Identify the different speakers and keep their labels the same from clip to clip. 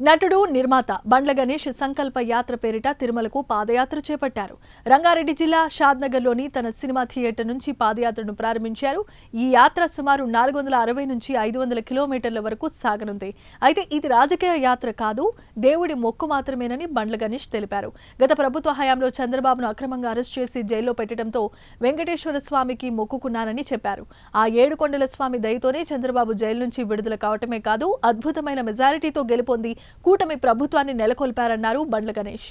Speaker 1: నటుడు నిర్మాత బండ్ల గణేష్ సంకల్ప యాత్ర పేరిట తిరుమలకు పాదయాత్ర చేపట్టారు. రంగారెడ్డి జిల్లా షాద్నగర్లోని తన సినిమా థియేటర్ నుంచి పాదయాత్రను ప్రారంభించారు. ఈ యాత్ర సుమారు నాలుగు వందల అరవై నుంచి ఐదు వందల కిలోమీటర్ల వరకు సాగనుంది. అయితే ఇది రాజకీయ యాత్ర కాదు దేవుడి మొక్కు మాత్రమేనని బండ్ల గణేష్ తెలిపారు. గత ప్రభుత్వ హయాంలో చంద్రబాబును అక్రమంగా అరెస్ట్ చేసి జైల్లో పెట్టడంతో వెంకటేశ్వర స్వామికి మొక్కుకున్నానని చెప్పారు. ఆ ఏడుకొండల స్వామి దయతోనే చంద్రబాబు జైలు నుంచి విడుదల కావటమే కాదు అద్భుతమైన మెజారిటీతో గెలుపొంది కూటమి ప్రభుత్వాన్ని నెలకొల్పారన్నారు బండ్ల గణేష్.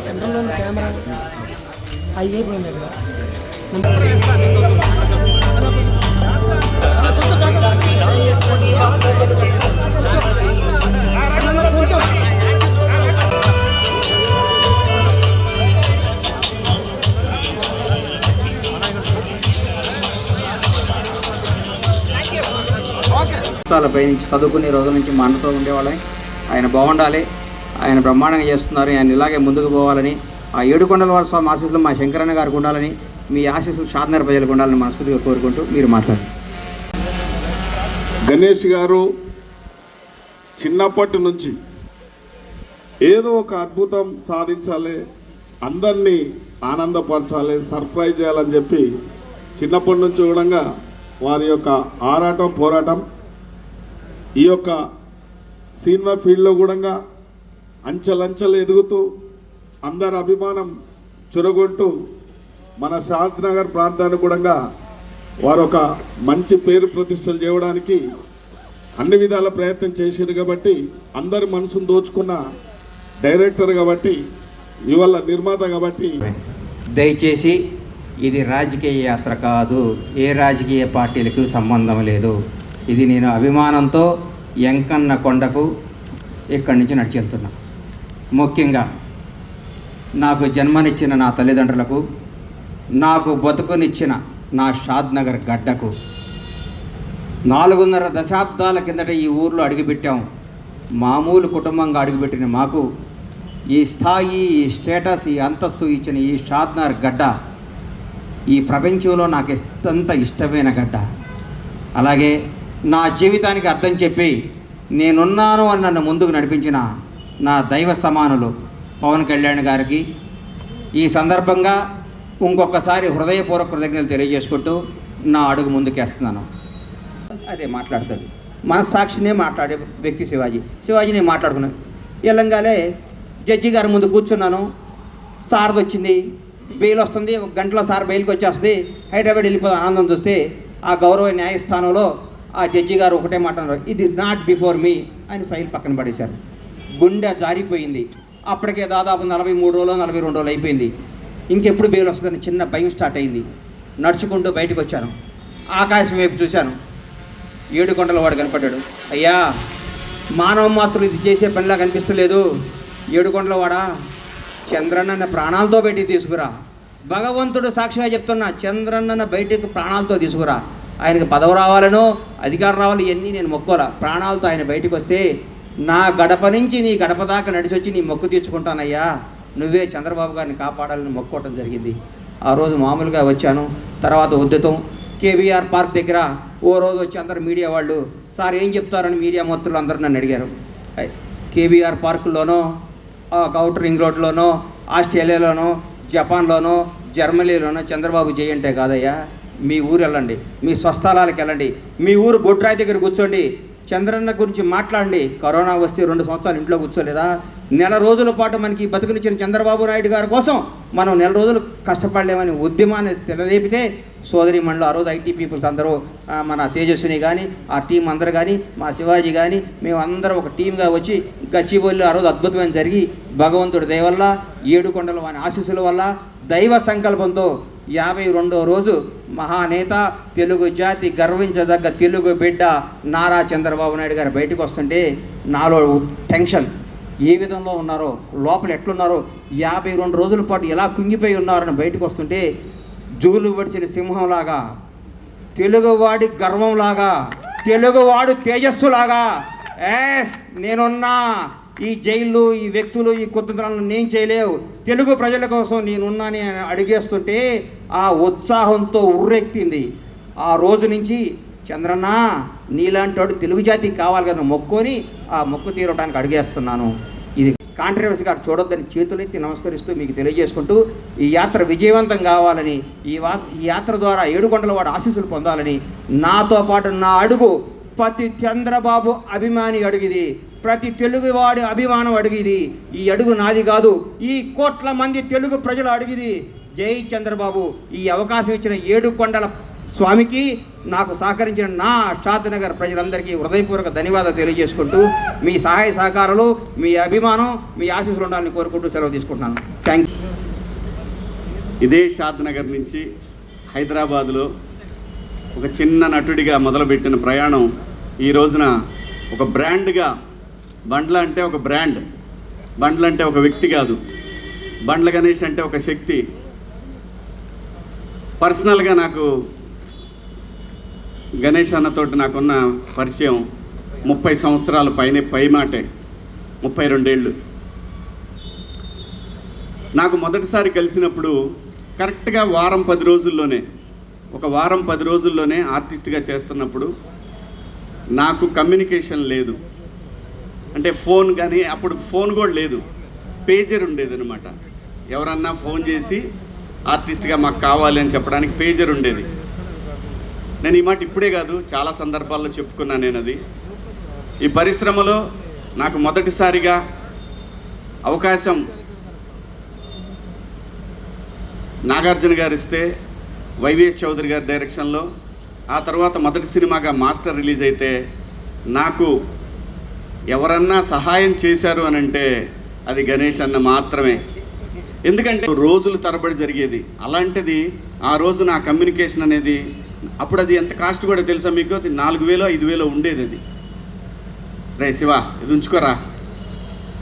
Speaker 2: సెంట్రల్లో కెమెరా అవి అయిపోయింది
Speaker 3: నుంచి చదువుకునే రోజుల నుంచి మా అన్నతో ఉండేవాళ్ళం. ఆయన బాగుండాలి. ఆయన బ్రహ్మాండంగా చేస్తున్నారు. ఆయన ఇలాగే ముందుకు పోవాలని ఆ ఏడుకొండల వారి స్వామి ఆశీస్సులు మా శంకరన్న గారికి ఉండాలని మీ ఆశీస్సులు షాద్నగర్ ప్రజలకు ఉండాలని మనస్ఫూర్తిగా కోరుకుంటూ మీరు మాట్లాడండి
Speaker 4: గణేష్ గారు చిన్నప్పటి నుంచి ఏదో ఒక అద్భుతం సాధించాలి అందరినీ ఆనందపరచాలి సర్ప్రైజ్ చేయాలని చెప్పి చిన్నప్పటి నుంచి కూడా వారి యొక్క ఆరాటం పోరాటం ఈ యొక్క సినిమా ఫీల్డ్లో కూడా అంచెలంచెలు ఎదుగుతూ అందరి అభిమానం చురగొంటూ మన షాద్ నగర్ ప్రాంతాన్ని కూడా వారు ఒక మంచి పేరు ప్రతిష్టలు చేయడానికి అన్ని విధాల ప్రయత్నం చేశారు కాబట్టి అందరి మనసును దోచుకున్న డైరెక్టర్ కాబట్టి ఇవాళ నిర్మాత కాబట్టి
Speaker 3: దయచేసి ఇది రాజకీయ యాత్ర కాదు ఏ రాజకీయ పార్టీలకు సంబంధం లేదు. ఇది నేను అభిమానంతో ఎంకన్న కొండకు ఇక్కడి నుంచి నడిచి ముఖ్యంగా నాకు జన్మనిచ్చిన నా తల్లిదండ్రులకు నాకు బతుకునిచ్చిన నా షాద్నగర్ గడ్డకు నాలుగున్నర దశాబ్దాల కిందట ఈ ఊర్లో అడుగుపెట్టాం. మామూలు కుటుంబంగా అడుగుపెట్టిన మాకు ఈ స్థాయి ఈ స్టేటస్ ఈ అంతస్తు ఇచ్చిన ఈ షాద్నగర్ గడ్డ ఈ ప్రపంచంలో నాకు అత్యంత ఇష్టమైన గడ్డ. అలాగే నా జీవితానికి అర్థం చెప్పి నేనున్నాను అని నన్ను ముందుకు నడిపించిన నా దైవ సమానులు పవన్ కళ్యాణ్ గారికి ఈ సందర్భంగా ఇంకొకసారి హృదయపూర్వక కృతజ్ఞతలు తెలియజేసుకుంటూ నా అడుగు ముందుకేస్తున్నాను. అదే మాట్లాడతాడు. మనస్సాక్షినే మాట్లాడే వ్యక్తి శివాజీ. శివాజీ నేను మాట్లాడుకున్నాను ఎల్లంగాలే జడ్జి గారి ముందు కూర్చున్నాను. సార్ది వచ్చింది బెయిల్ వస్తుంది. ఒక గంటలో సార్ బెయిల్కి వచ్చేస్తుంది. హైదరాబాద్ వెళ్ళిపోతే ఆనందం చూస్తే ఆ గౌరవ న్యాయస్థానంలో ఆ జడ్జి గారు ఒకటే మాట అన్నారు ఇది నాట్ బిఫోర్ మీ అని ఫైల్ పక్కన పడేశారు. గుండె జారిపోయింది. అప్పటికే దాదాపు నలభై మూడు రోజులు నలభై రెండు రోజులు అయిపోయింది. ఇంకెప్పుడు బెయిల్ వస్తుందని చిన్న భయం స్టార్ట్ అయింది. నడుచుకుంటూ బయటకు వచ్చాను. ఆకాశం వైపు చూశాను. ఏడు కొండల వాడు కనపడ్డాడు. అయ్యా మానవ మాత్రం ఇది చేసే పనిలా కనిపిస్తలేదు. ఏడు కొండల వాడా? చంద్రన్న ప్రాణాలతో బయటికి తీసుకురా. భగవంతుడు సాక్షిగా చెప్తున్నా చంద్రన్న బయటికి ప్రాణాలతో తీసుకురా. ఆయనకి పదవి రావాలనో అధికారం రావాలి ఇవన్నీ నేను మొక్కోరా. ప్రాణాలతో ఆయన బయటకు వస్తే నా గడప నుంచి నీ గడప దాకా నడిచొచ్చి నీ మొక్కు తీర్చుకుంటానయ్యా. నువ్వే చంద్రబాబు గారిని కాపాడాలని మొక్కోవటం జరిగింది. ఆ రోజు మామూలుగా వచ్చాను. తర్వాత ఉద్యతం. కేవీఆర్ పార్క్ దగ్గర ఓ రోజు వచ్చి అందరు మీడియా వాళ్ళు సార్ ఏం చెప్తారని మీడియా మొత్తులు అందరూ నన్ను అడిగారు. కేబీఆర్ పార్కుల్లోనో అవుటర్ రింగ్ రోడ్లోనో ఆస్ట్రేలియాలోనో జపాన్లోనో జర్మనీలోనో చంద్రబాబు చేయంటే కాదయ్యా. మీ ఊరు వెళ్ళండి. మీ స్వస్థలాలకు వెళ్ళండి. మీ ఊరు బొడ్రాయి దగ్గర కూర్చోండి. చంద్రన్న గురించి మాట్లాడండి. కరోనా వస్తే రెండు సంవత్సరాలు ఇంట్లో కూర్చోలేదా? నెల రోజుల పాటు మనకి బతుకునిచ్చిన చంద్రబాబు నాయుడు గారి కోసం మనం నెల రోజులు కష్టపడలేమని ఉద్యమాన్ని తెలరేపితే సోదరి మండలి ఆ రోజు ఐటీ పీపుల్స్ అందరూ మన తేజస్విని కానీ ఆ టీం అందరూ కానీ మా శివాజీ కానీ మేమందరం ఒక టీంగా వచ్చి గచ్చిబోళ్ళు ఆ రోజు అద్భుతమైన జరిగి భగవంతుడి దయ వల్ల ఏడుకొండల వాని ఆశీస్సుల వల్ల దైవ సంకల్పంతో యాభై రెండో రోజు మహానేత తెలుగు జాతి గర్వించదగ్గ తెలుగు బిడ్డ నారా చంద్రబాబు నాయుడు గారు బయటకు వస్తుంటే నాలో టెన్షన్. ఏ విధంలో ఉన్నారో లోపల ఎట్లున్నారో యాభై రెండు రోజుల పాటు ఎలా కుంగిపోయి ఉన్నారని బయటకు వస్తుంటే జూలు పడిచిన సింహంలాగా తెలుగువాడి గర్వంలాగా తెలుగువాడు తేజస్సులాగా ఎస్ నేనున్నా ఈ జైళ్ళు ఈ వ్యక్తులు ఈ కుతంత్రాలను నేను చేయలేవు. తెలుగు ప్రజల కోసం నేనున్నాని అని అడిగేస్తుంటే ఆ ఉత్సాహంతో ఉర్రెక్కింది. ఆ రోజు నుంచి చంద్రన్న నీలాంటి తెలుగు జాతికి కావాలి కదా మొక్కుని ఆ మొక్కు తీరడానికి అడిగేస్తున్నాను. ఇది కాంట్రవర్సీగా చూడొద్దని చేతులెత్తి నమస్కరిస్తూ మీకు తెలియజేసుకుంటూ ఈ యాత్ర విజయవంతం కావాలని ఈ వా ఈ యాత్ర ద్వారా ఏడుకొండల వాడు ఆశీస్సులు పొందాలని నాతో పాటు నా అడుగు ప్రతి చంద్రబాబు అభిమాని అడుగుది. ప్రతి తెలుగువాడి అభిమానం అడిగిది. ఈ అడుగు నాది కాదు. ఈ కోట్ల మంది తెలుగు ప్రజలు అడిగిది. జై చంద్రబాబు. ఈ అవకాశం ఇచ్చిన ఏడుకొండల స్వామికి నాకు సహకరించిన నా షాద్నగర్ ప్రజలందరికీ హృదయపూర్వక ధన్యవాదాలు తెలియజేసుకుంటూ మీ సహాయ సహకారాలు మీ అభిమానం మీ ఆశీస్సులు ఉండాలని కోరుకుంటూ సెలవు తీసుకుంటున్నాను. థ్యాంక్ యూ
Speaker 5: ఇదే షాద్ నగర్ నుంచి హైదరాబాదులో ఒక చిన్న నటుడిగా మొదలుపెట్టిన ప్రయాణం ఈ రోజున ఒక బ్రాండ్గా బండ్ల అంటే ఒక బ్రాండ్ బండ్ల అంటే ఒక వ్యక్తి కాదు. బండ్ల గణేష్ అంటే ఒక శక్తి. పర్సనల్గా నాకు గణేష్ అన్నతోటి నాకున్న పరిచయం ముప్పై సంవత్సరాల పైన పై మాటే ముప్పై రెండేళ్ళు. నాకు మొదటిసారి కలిసినప్పుడు కరెక్ట్గా వారం పది రోజుల్లోనే ఒక వారం పది రోజుల్లోనే ఆర్టిస్ట్గా చేస్తున్నప్పుడు నాకు కమ్యూనికేషన్ లేదు. అంటే ఫోన్ కానీ అప్పుడు ఫోన్ కూడా లేదు. పేజర్ ఉండేదన్నమాట. ఎవరన్నా ఫోన్ చేసి ఆర్టిస్ట్గా మాకు కావాలి అని చెప్పడానికి పేజర్ ఉండేది. నేను ఈ మాట ఇప్పుడే కాదు చాలా సందర్భాల్లో చెప్పుకున్నాను నేను అది. ఈ పరిశ్రమలో నాకు మొదటిసారిగా అవకాశం నాగార్జున గారు ఇస్తే వైవిఎస్ చౌదరి గారి డైరెక్షన్లో ఆ తర్వాత మొదటి సినిమాగా మాస్టర్ రిలీజ్ అయితే నాకు ఎవరన్నా సహాయం చేశారు అని అంటే అది గణేష్ అన్న మాత్రమే. ఎందుకంటే రోజులు తరబడి జరిగేది. అలాంటిది ఆ రోజు నా కమ్యూనికేషన్ అనేది అప్పుడు అది ఎంత కాస్ట్ కూడా తెలుసా మీకు? అది నాలుగు వేలో ఐదు వేలో ఉండేది అది. రే శివ ఇది ఉంచుకోరా.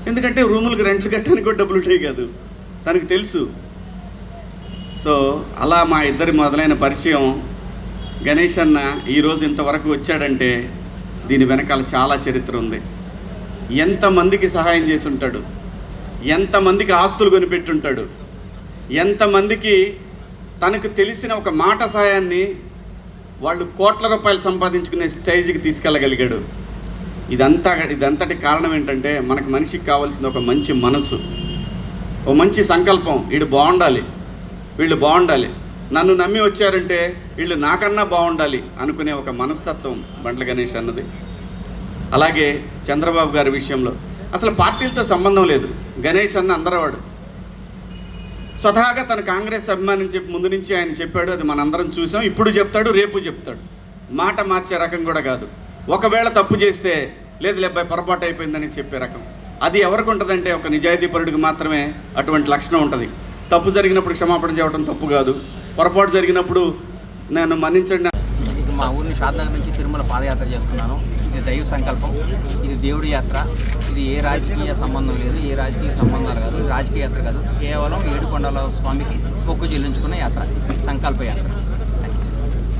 Speaker 5: ఎందుకంటే రూములకు రెంట్లు కట్టడానికి కూడా డబ్బులు ఉంటాయి కాదు. తనకు తెలుసు. సో అలా మా ఇద్దరి మొదలైన పరిచయం గణేష్ అన్న ఈరోజు ఇంతవరకు వచ్చాడంటే దీని వెనకాల చాలా చరిత్ర ఉంది. ఎంతమందికి సహాయం చేసి ఉంటాడు ఎంతమందికి ఆస్తులు కొనిపెట్టుంటాడు? ఎంతమందికి తనకు తెలిసిన ఒక మాట సహాయాన్ని వాళ్ళు కోట్ల రూపాయలు సంపాదించుకునే స్టేజ్కి తీసుకెళ్ళగలిగాడు. ఇదంతా ఇదంతటి కారణం ఏంటంటే మనకు మనిషికి కావాల్సింది ఒక మంచి మనసు. ఓ మంచి సంకల్పం. వీడు బాగుండాలి. వీళ్ళు బాగుండాలి. నన్ను నమ్మి వచ్చారంటే వీళ్ళు నాకన్నా బాగుండాలి అనుకునే ఒక మనస్తత్వం బండ్ల గణేష్ అన్నది. అలాగే చంద్రబాబు గారి విషయంలో. అసలు పార్టీలతో సంబంధం లేదు. గణేష్ అన్న అందరవాడు. స్వతహాగా తన కాంగ్రెస్ అభిమాని చెప్పి ముందు నుంచి ఆయన చెప్పాడు అది మనందరం చూసాం. ఇప్పుడు చెప్తాడు రేపు చెప్తాడు. మాట మార్చే రకం కూడా కాదు. ఒకవేళ తప్పు చేస్తే లేదు లేబ్బాయి పొరపాటు అయిపోయిందని చెప్పే రకం. అది ఎవరికి ఉంటుందంటే ఒక నిజాయితీపరుడికి మాత్రమే అటువంటి లక్షణం ఉంటుంది. తప్పు జరిగినప్పుడు క్షమాపణ చేయడం తప్పు కాదు. పొరపాటు జరిగినప్పుడు నన్ను మన్నించండి.
Speaker 6: మా ఊరిని షాద్నగర్ నుంచి తిరుమల పాదయాత్ర చేస్తున్నాను. ఇది దైవ సంకల్పం. ఇది దేవుడి యాత్ర. ఇది ఏ రాజకీయ సంబంధం లేదు. ఏ రాజకీయ సంబంధాలు కాదు. రాజకీయ యాత్ర కాదు. కేవలం ఏడుకొండల స్వామికి మొక్కు చెల్లించుకున్న యాత్ర. సంకల్ప యాత్ర.